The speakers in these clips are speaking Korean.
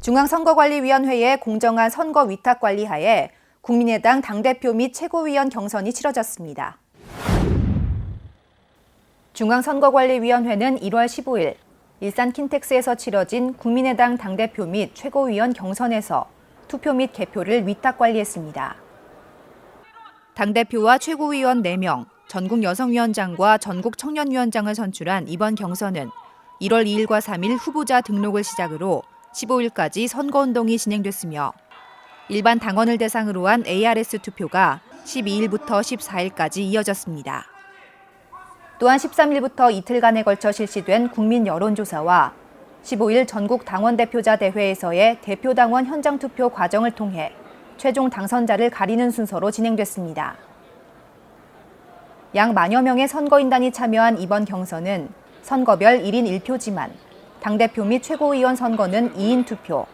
중앙선거관리위원회의 공정한 선거 위탁 관리 하에 국민의당 당대표 및 최고위원 경선이 치러졌습니다. 중앙선거관리위원회는 1월 15일 일산 킨텍스에서 치러진 국민의당 당대표 및 최고위원 경선에서 투표 및 개표를 위탁 관리했습니다. 당대표와 최고위원 4명, 전국 여성위원장과 전국 청년위원장을 선출한 이번 경선은 1월 2일과 3일 후보자 등록을 시작으로 15일까지 선거운동이 진행됐으며 일반 당원을 대상으로 한 ARS 투표가 12일부터 14일까지 이어졌습니다. 또한 13일부터 이틀간에 걸쳐 실시된 국민 여론조사와 15일 전국 당원 대표자 대회에서의 대표 당원 현장 투표 과정을 통해 최종 당선자를 가리는 순서로 진행됐습니다. 약 만여 명의 선거인단이 참여한 이번 경선은 선거별 1인 1표지만 당대표 및 최고위원 선거는 2인 투표,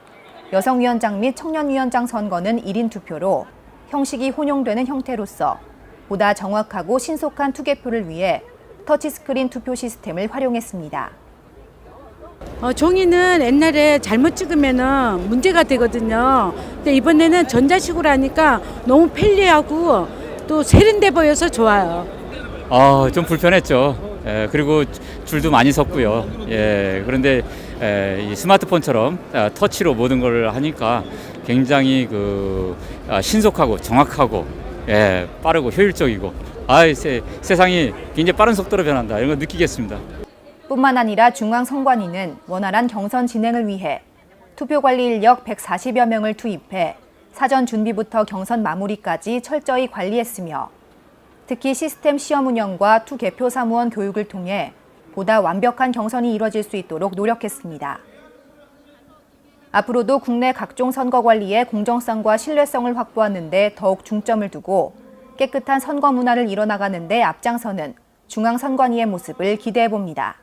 여성위원장 및 청년위원장 선거는 1인 투표로 형식이 혼용되는 형태로서 보다 정확하고 신속한 투개표를 위해 터치스크린 투표 시스템을 활용했습니다. 어, 종이는 옛날에 잘못 찍으면은 문제가 되거든요. 근데 이번에는 전자식으로 하니까 너무 편리하고 또 세련돼 보여서 좋아요. 아, 좀 불편했죠. 예, 그리고 줄도 많이 섰고요. 예, 그런데 에, 이 스마트폰처럼 아, 터치로 모든 걸 하니까 굉장히 그 아, 신속하고 정확하고 예, 빠르고 효율적이고 아, 세, 세상이 굉장히 빠른 속도로 변한다 이런 걸 느끼겠습니다. 뿐만 아니라 중앙선관위는 원활한 경선 진행을 위해 투표 관리 인력 140여 명을 투입해 사전 준비부터 경선 마무리까지 철저히 관리했으며 특히 시스템 시험 운영과 투 개표 사무원 교육을 통해 보다 완벽한 경선이 이뤄질 수 있도록 노력했습니다. 앞으로도 국내 각종 선거 관리의 공정성과 신뢰성을 확보하는 데 더욱 중점을 두고 깨끗한 선거 문화를 이뤄나가는 데 앞장서는 중앙선관위의 모습을 기대해 봅니다.